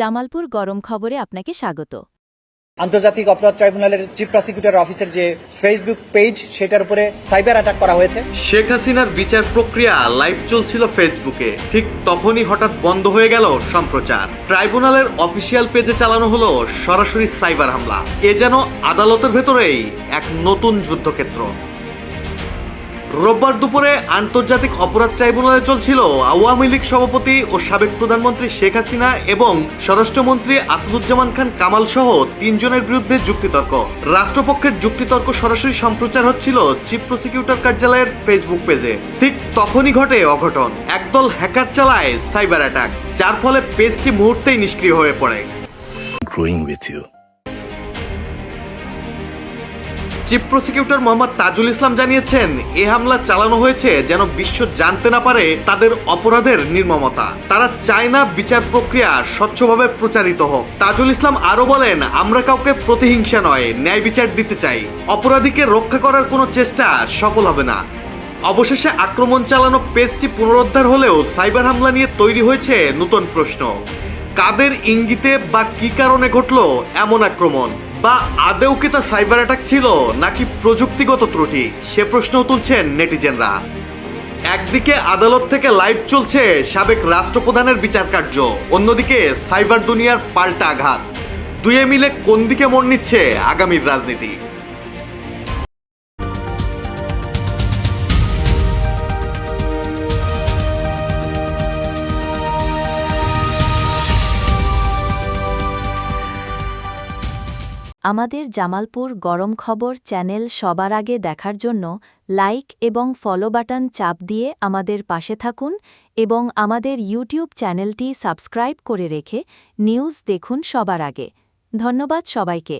জামালপুর গরম খবরে আপনাকে স্বাগত। আন্তর্জাতিক অপরাধ ট্রাইব্যুনালের চিফ প্রসিকিউটর অফিসের যে ফেসবুক পেজ সেটার উপরে সাইবার অ্যাটাক করা হয়েছে। শেখ হাসিনার বিচার প্রক্রিয়া লাইভ চলছিল ফেসবুকে। ঠিক তখনই হঠাৎ বন্ধ হয়ে গেল সম্প্রচার। ট্রাইব্যুনালের অফিসিয়াল পেজে চালানো হলো সরাসরি সাইবার হামলা। এ যেন আদালতের ভেতরেই এক নতুন যুদ্ধক্ষেত্র। রোববার দুপুরে আন্তর্জাতিক অপরাধ ট্রাইব্যুনালে চলছিল আওয়ামী লীগ সভাপতি ও সাবেক প্রধানমন্ত্রী শেখ হাসিনা এবং স্বরাষ্ট্রমন্ত্রী আসাদুজ্জামান খান কামাল সহ তিনজনের বিরুদ্ধে যুক্তিতর্ক। রাষ্ট্রপক্ষের যুক্তিতর্ক সরাসরি সম্প্রচার হচ্ছিল চিফ প্রসিকিউটর কার্যালয়ের ফেসবুক পেজে। ঠিক তখনই ঘটে অঘটন। একদল হ্যাকার চালায় সাইবার অ্যাটাক, যার ফলে পেজটি মুহূর্তেই নিষ্ক্রিয় হয়ে পড়ে. চিফ প্রসিকিউটর মোহাম্মদ তাজুল ইসলাম জানিয়েছেন, এ হামলা চালানো হয়েছে যেন বিশ্ব জানতে না পারে তাদের অপরাধের নির্মমতা। তারা চায় না বিচার প্রক্রিয়া স্বচ্ছভাবে প্রচারিত হোক। তাজুল ইসলাম আরও বলেন, আমরা কাউকে প্রতিহিংসা নয়, ন্যায় বিচার দিতে চাই। অপরাধীকে রক্ষা করার কোনো চেষ্টা সফল হবে না। অবশেষে আক্রমণ চালানো পেজটি পুনরুদ্ধার হলেও সাইবার হামলা নিয়ে তৈরি হয়েছে নতুন প্রশ্ন। কাদের ইঙ্গিতে বা কি কারণে ঘটলো এমন আক্রমণ? বা আদেও কি তা সাইবার অ্যাটাক ছিল নাকি প্রযুক্তিগত ত্রুটি? সে প্রশ্নও তুলছেন নেটিজেনরা। একদিকে আদালত থেকে লাইভ চলছে সাবেক রাষ্ট্রপ্রধানের বিচার কার্য, অন্যদিকে সাইবার দুনিয়ার পাল্টা আঘাত। দুয়ে মিলে কোন দিকে মন নিচ্ছে আগামীর রাজনীতি? আমাদের জামালপুর গরম খবর চ্যানেল সবার আগে দেখার জন্য লাইক এবং ফলো বাটন চাপ দিয়ে আমাদের পাশে থাকুন এবং আমাদের ইউটিউব চ্যানেলটি সাবস্ক্রাইব করে রেখে নিউজ দেখুন সবার আগে। ধন্যবাদ সবাইকে।